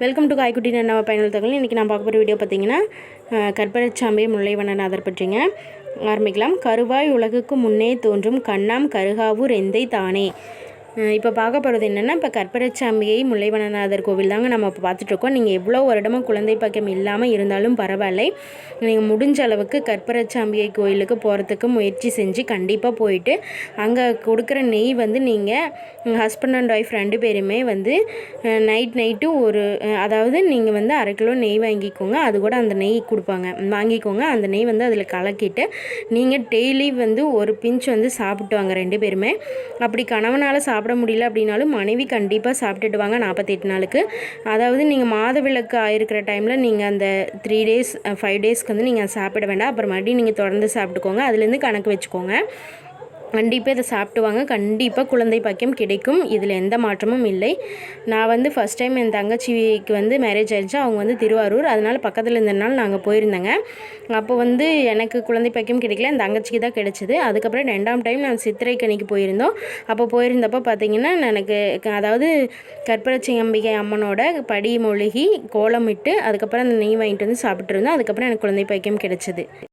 Welcome to காய்க்குட்டி நம்ம பயனுள்ள தகவல் இன்றைக்கி நான் பார்க்க போகிற வீடியோ பார்த்தீங்கன்னா அஹ், கற்பரச்சாம்பை முல்லைவனநாதர் பற்றிங்க. ஆரம்பிக்கலாம். கருவாய் உலகுக்கு முன்னே தோன்றும் கண்ணாம் கருகாவூர் எந்தை தானே? இப்போ பார்க்க போகிறது என்னென்னா இப்போ கற்பரச்சாம்பிகை முல்லைவனநாதர் கோவில் தாங்க நம்ம இப்போ பார்த்துட்ருக்கோம். நீங்கள் எவ்வளோ வருடமும் குழந்தை பக்கம் இல்லாமல் இருந்தாலும் பரவாயில்லை. நீங்கள் முடிஞ்ச அளவுக்கு கற்பரச்சாம்பிகை கோயிலுக்கு போகிறதுக்கு முயற்சி செஞ்சு கண்டிப்பாக போயிட்டு அங்கே கொடுக்குற நெய் வந்து நீங்கள் ஹஸ்பண்ட் அண்ட் ஒய்ஃப் ரெண்டு பேருமே வந்து நைட் நைட்டு ஒரு அதாவது நீங்கள் வந்து அரை கிலோ நெய் வாங்கிக்கோங்க. அது கூட அந்த நெய் கொடுப்பாங்க. வாங்கிக்கோங்க. அந்த நெய் வந்து அதில் கலக்கிட்டு நீங்கள் டெய்லி வந்து ஒரு பிஞ்ச் வந்து சாப்பிட்டு வாங்க ரெண்டு பேருமே. அப்படி கணவனால் சாப்பிட சாப்பிட முடியல அப்படின்னாலும் மனைவி கண்டிப்பாக சாப்பிட்டுட்டு வாங்க நாற்பத்தெட்டு நாளுக்கு. அதாவது நீங்கள் மாதவிலக்கு ஆயிருக்கிற டைமில் நீங்கள் அந்த த்ரீ டேஸ் ஃபைவ் டேஸ்க்கு வந்து நீங்கள் சாப்பிட வேண்டாம். அப்புறம் மறுபடியும் நீங்கள் தொடர்ந்து சாப்பிட்டுக்கோங்க. அதுலேருந்து கணக்கு வச்சுக்கோங்க. கண்டிப்பாக இதை சாப்பிட்டு வாங்க. கண்டிப்பாக குழந்தை பாக்கியம் கிடைக்கும். இதில் எந்த மாற்றமும் இல்லை. நான் வந்து ஃபஸ்ட் டைம் என் தங்கச்சிக்கு வந்து மேரேஜ் ஆயிடுச்சு. அவங்க வந்து திருவாரூர். அதனால் பக்கத்தில் இருந்ததுனால நாங்கள் போயிருந்தேங்க. அப்போ வந்து எனக்கு குழந்தை பாக்கியம் கிடைக்கல. என் தங்கச்சிக்கு தான் கிடைச்சிது. அதுக்கப்புறம் ரெண்டாம் டைம் நான் சித்திரைக்கனிக்கு போயிருந்தோம். அப்போ போயிருந்தப்போ பார்த்தீங்கன்னா எனக்கு அதாவது கற்பரச்சி அம்பிகை அம்மனோட படி மொழிகி கோலமிட்டு அதுக்கப்புறம் அந்த நெய் வாங்கிட்டு வந்து சாப்பிட்ருந்தோம் அதுக்கப்புறம் எனக்கு குழந்தை பாக்கியம் கிடைச்சிது.